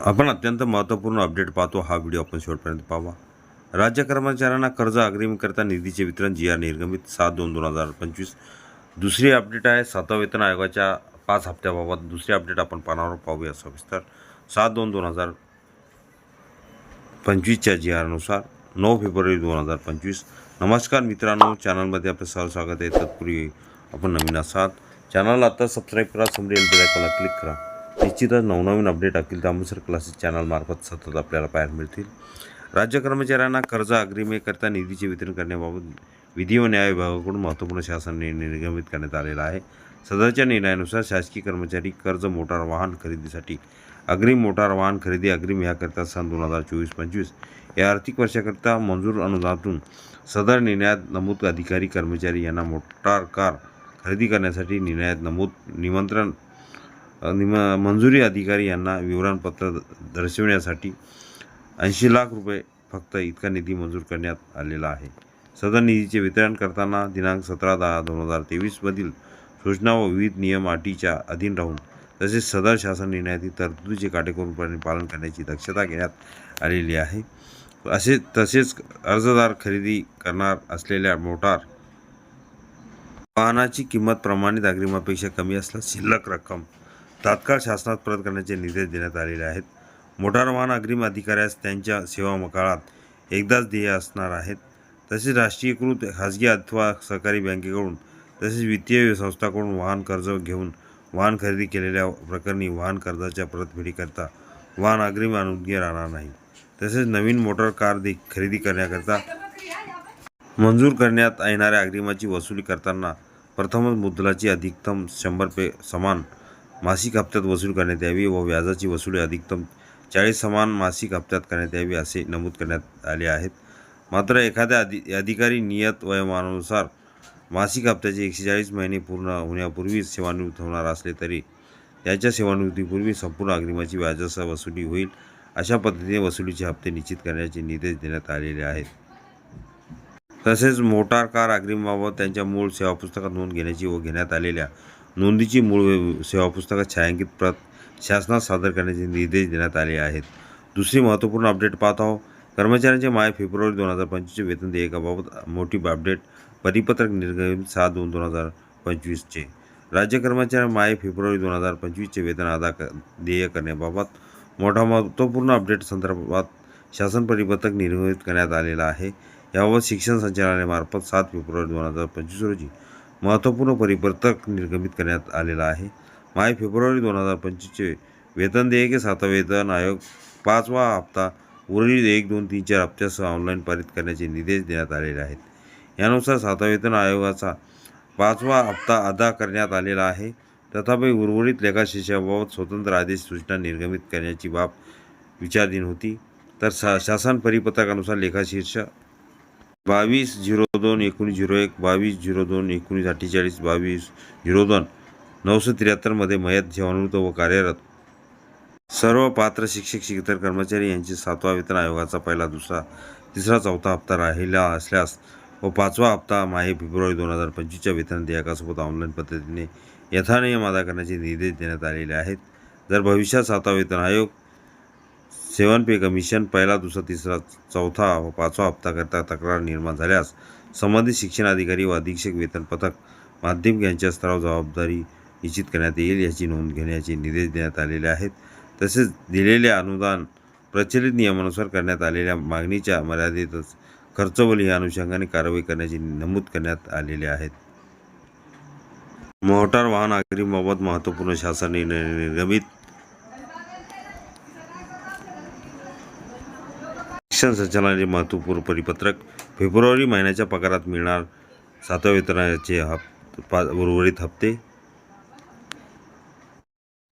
आपण अत्यंत महत्त्वपूर्ण अपडेट पाहतो. हा व्हिडिओ आपण शेवटपर्यंत पाहावा. राज्य कर्मचाऱ्यांना कर्ज अग्रिमकरता निधीचे वितरण जी आर निर्गमित सात दोन दोन हजार पंचवीस. दुसरी अपडेट आहे सातवा वेतन आयोगाच्या पाच हप्त्याबाबत दुसरी अपडेट आपण पानावर पाहूया सविस्तर. सात दोन दोन हजार पंचवीसच्या जी आरनुसार नऊ फेब्रुवारी दोन हजार पंचवीस. नमस्कार मित्रांनो चॅनलमध्ये आपलं सर्व स्वागत आहे. तत्पूर्वी आपण नवीन असाल. चॅनलला आता सबस्क्राईब करा समोर बेलायकॉनला क्लिक करा. निश्चितच नवनवीन अपडेट अखिल दामोसर क्लासेस चॅनलमार्फत सतत आपल्याला पाहायला मिळतील. राज्य कर्मचाऱ्यांना कर्ज अग्रिमेकरता निधीचे वितरण करण्याबाबत विधी व न्याय विभागाकडून महत्त्वपूर्ण शासन निर्णय निर्गमित करण्यात आलेला आहे. सदरच्या निर्णयानुसार शासकीय कर्मचारी कर्ज मोटार वाहन खरेदीसाठी अग्रिम मोटार वाहन खरेदी अग्रिम याकरिता सन दोन हजार चोवीस पंचवीस या आर्थिक वर्षाकरिता मंजूर अनुदानातून सदर निर्णयात नमूद अधिकारी कर्मचारी यांना मोटार कार खरेदी करण्यासाठी निर्णयात नमूद निमंत्रण निम मंजुरी अधिकारी यांना विवरणपत्र दर्शविण्यासाठी ऐंशी लाख रुपये फक्त इतका निधी मंजूर करण्यात आलेला आहे. सदर निधीचे वितरण करताना दिनांक सतरा दहा दोन हजार तेवीसमधील सूचना व विविध नियम अटीच्या अधीन राहून तसेच सदर शासन निर्णयातील तरतुदीचे काटेकोरपणे पालन करण्याची दक्षता घेण्यात आलेली आहे. असे तसेच अर्जदार खरेदी करणार असलेल्या मोटार वाहनाची किंमत प्रमाणित अग्रिमापेक्षा कमी असल्यास शिल्लक रक्कम तात्काळ शासनात परत करण्याचे निर्देश देण्यात आलेले आहेत. मोटार वाहन अग्रिम अधिकाऱ्यास त्यांच्या सेवा काळात एकदाच देय असणार आहेत. तसेच राष्ट्रीयकृत खाजगी अथवा सहकारी बँकेकडून तसेच वित्तीय संस्थाकडून वाहन कर्ज घेऊन वाहन खरेदी केलेल्या प्रकरणी वाहन कर्जाच्या परतफेडीकरता वाहन अग्रिम अनुज्ञ राहणार नाही. तसेच नवीन मोटर कार दे खरेदी करण्याकरता मंजूर करण्यात येणाऱ्या अग्रिमाची वसुली करताना प्रथमच मुद्दलाची अधिकतम शंभर पे समान मासिक हप्त्यात वसूल करण्यात यावी व व्याजाची वसुली अधिकतम चाळीस समान मासिक हप्त्यात करण्यात यावी असे नमूद करण्यात आले आहेत. मात्र एखाद्या अधि अधिकारी नियत वयोमानानुसार मासिक हप्त्याचे एकशे चाळीस महिने पूर्ण होण्यापूर्वीच सेवानिवृत्त होणार असले तरी त्याच्या सेवानिवृत्तीपूर्वी संपूर्ण अग्रिमाची व्याजासह वसुली होईल अशा पद्धतीने वसुलीचे हप्ते निश्चित करण्याचे निर्देश देण्यात आलेले आहेत. तसेच मोटार कार अग्रिमबाबत त्यांच्या मूळ सेवापुस्तकात नोंद घेण्याची व घेण्यात आलेल्या नोंदीची मूळ सेवा पुस्तकात छायांकित प्रत शासनात सादर करण्याचे निर्देश देण्यात आले आहेत. दुसरी महत्त्वपूर्ण अपडेट पाहत आहोत. कर्मचाऱ्यांचे माय फेब्रुवारी दोन हजार पंचवीसचे वेतन देयकाबाबत मोठी अपडेट परिपत्रक निर्गमित सहा दोन दोन हजार पंचवीसचे. राज्य कर्मचारी माय फेब्रुवारी दोन हजार पंचवीसचे वेतन अदा क देय करण्याबाबत मोठा महत्त्वपूर्ण अपडेट संदर्भात शासन परिपत्रक निर्गमित करण्यात आलेला आहे. याबाबत शिक्षण संचालनालयामार्फत सात फेब्रुवारी दोन हजार पंचवीस रोजी महत्त्वपूर्ण परिपत्रक निर्गमित करण्यात आलेला आहे. माय फेब्रुवारी दोन हजार पंचवीसचे वेतन देयके सातवा वेतन आयोग पाचवा हप्ता उर्वरित एक दोन तीन चार हप्त्यासह ऑनलाईन पारित करण्याचे निर्देश देण्यात आलेले आहेत. यानुसार सातवा वेतन आयोगाचा पाचवा हप्ता अदा करण्यात आलेला आहे. तथापि उर्वरित लेखाशिषाबाबत स्वतंत्र आदेश सूचना निर्गमित करण्याची बाब विचाराधीन होती. तर शा शासन परिपत्रकानुसार लेखाशीर्ष बावीस झिरो दोन एकोणीस झिरो एक बावीस झिरो दोन एकोणीस अठ्ठेचाळीस बावीस झिरो दोन नऊशे त्र्याहत्तरमध्ये मयत सेवानिवृत्त व कार्यरत. सर्व पात्र शिक्षक शिक्षक कर्मचारी यांचे सातवा वेतन आयोगाचा पहिला दुसरा तिसरा चौथा हप्ता राहिला असल्यास व पाचवा हप्ता माहे फेब्रुवारी दोन हजार पंचवीसच्या वेतन देयकासोबत ऑनलाईन पद्धतीने यथानियम अदा करण्याचे निर्देश देण्यात आलेले आहेत. जर भविष्यात सातवा वेतन आयोग सेवन पे कमिशन पहिला दुसरा तिसरा चौथा व पाचवा हप्ता करता तक्रार निर्माण झाल्यास संबंधित शिक्षण अधिकारी व अधीक्षक वेतन पथक माध्यमिक यांच्या स्तरावर जबाबदारी निश्चित करण्यात येईल याची नोंद घेण्याचे निर्देश देण्यात आलेले आहेत. तसेच दिलेले अनुदान प्रचलित नियमानुसार करण्यात आलेल्या मागणीच्या मर्यादेतच खर्चवली या अनुषंगाने कारवाई करण्याचे नमूद करण्यात आलेले आहेत. मोटार वाहन अग्रिमबाबत महत्त्वपूर्ण शासन निर्णय निर्गमित शिक्षण संचालनाचे महत्त्वपूर्ण परिपत्रक. फेब्रुवारी महिन्याच्या पगारात मिळणार सातव्या वेतनाचे हप पा उर्वरित हप्ते.